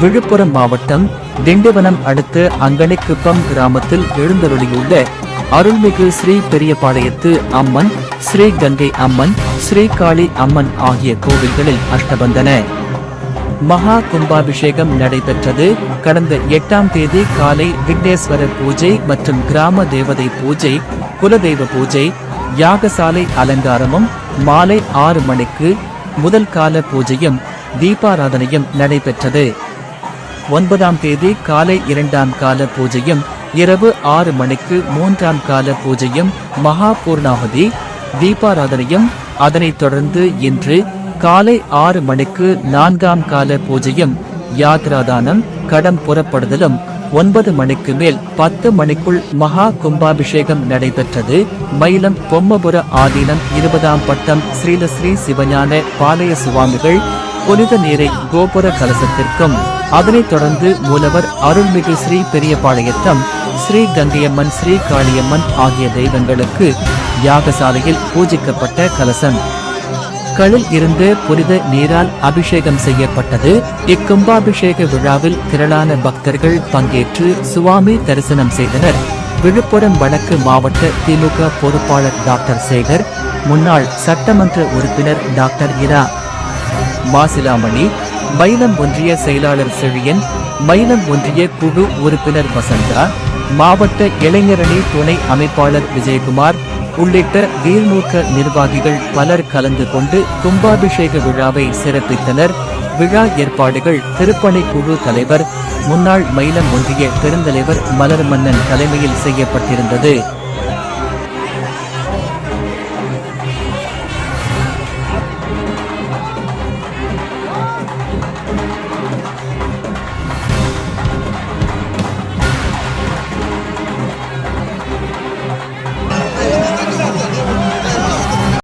விழுப்புரம் மாவட்டம் திண்டிவனம் அடுத்த அங்கனைக்குப்பம் கிராமத்தில் எழுந்தருளியுள்ள அருள்மிகு ஸ்ரீ பெரியபாளையத்து அம்மன் ஸ்ரீ கங்கை அம்மன் ஸ்ரீ காளி அம்மன் ஆகிய கோவில்களில் அஷ்டபந்தன. மகா கும்பாபிஷேகம் நடைபெற்றது. கடந்த எட்டாம் தேதி காலை விக்னேஸ்வரர் பூஜை மற்றும் கிராம தேவதை பூஜை குலதெய்வ பூஜை யாகசாலை அலங்காரமும் மாலை ஆறு மணிக்கு முதல் கால பூஜையும் தீபாராதனையும் நடைபெற்றது. ஒன்பதாம் தேதி காலை இரண்டாம் கால பூஜையும் இரவு ஆறு மணிக்கு மூன்றாம் கால பூஜையும் மகா பூர்ணாவதி தீபாராதனையும் அதனைத் தொடர்ந்து இன்று காலை ஆறு மணிக்கு நான்காம் கால பூஜையும் யாத்ராதானம் கடம் புறப்படுதலும் ஒன்பது மணிக்கு மேல் பத்து மணிக்குள் மகா கும்பாபிஷேகம் நடைபெற்றது. மயிலம் பொம்மபுர ஆதீனம் இருபதாம் பட்டம் ஸ்ரீலஸ்ரீ சிவஞான பாளைய சுவாமிகள் புனித நீரை கோபுர கலசத்திற்கும். அதனைத் தொடர்ந்து மூலவர் அருள்மிகு ஸ்ரீ பெரியபாளையத்தம் ஸ்ரீ கங்கையம்மன் ஸ்ரீ காளியம்மன் ஆகிய தெய்வங்களுக்கு யாகசாலையில் பூஜிக்கப்பட்ட கலசம். களில் இருந்து புனித நீரால் அபிஷேகம் செய்யப்பட்டது. இக்கும்பாபிஷேக விழாவில் திரளான பக்தர்கள் பங்கேற்று சுவாமி தரிசனம் செய்தனர். விழுப்புரம் வடக்கு மாவட்ட திமுக பொறுப்பாளர் டாக்டர் சேகர் முன்னாள் சட்டமன்ற உறுப்பினர் டாக்டர் இரா. மாசிலாமணி மயிலம் ஒன்றிய செயலாளர் செழியன் மயிலம் ஒன்றிய குழு உறுப்பினர் வசந்தா மாவட்ட இளைஞரணி துணை அமைப்பாளர் விஜயகுமார் உள்ளிட்ட வீர்மூக்க நிர்வாகிகள் பலர் கலந்து கொண்டு கும்பாபிஷேக விழாவை சிறப்பித்தனர். விழா ஏற்பாடுகள் திருப்பணி குழு தலைவர் முன்னாள் மயிலம் ஒன்றிய பெருந்தலைவர் மலர் மன்னன் தலைமையில் செய்யப்பட்டிருந்தது.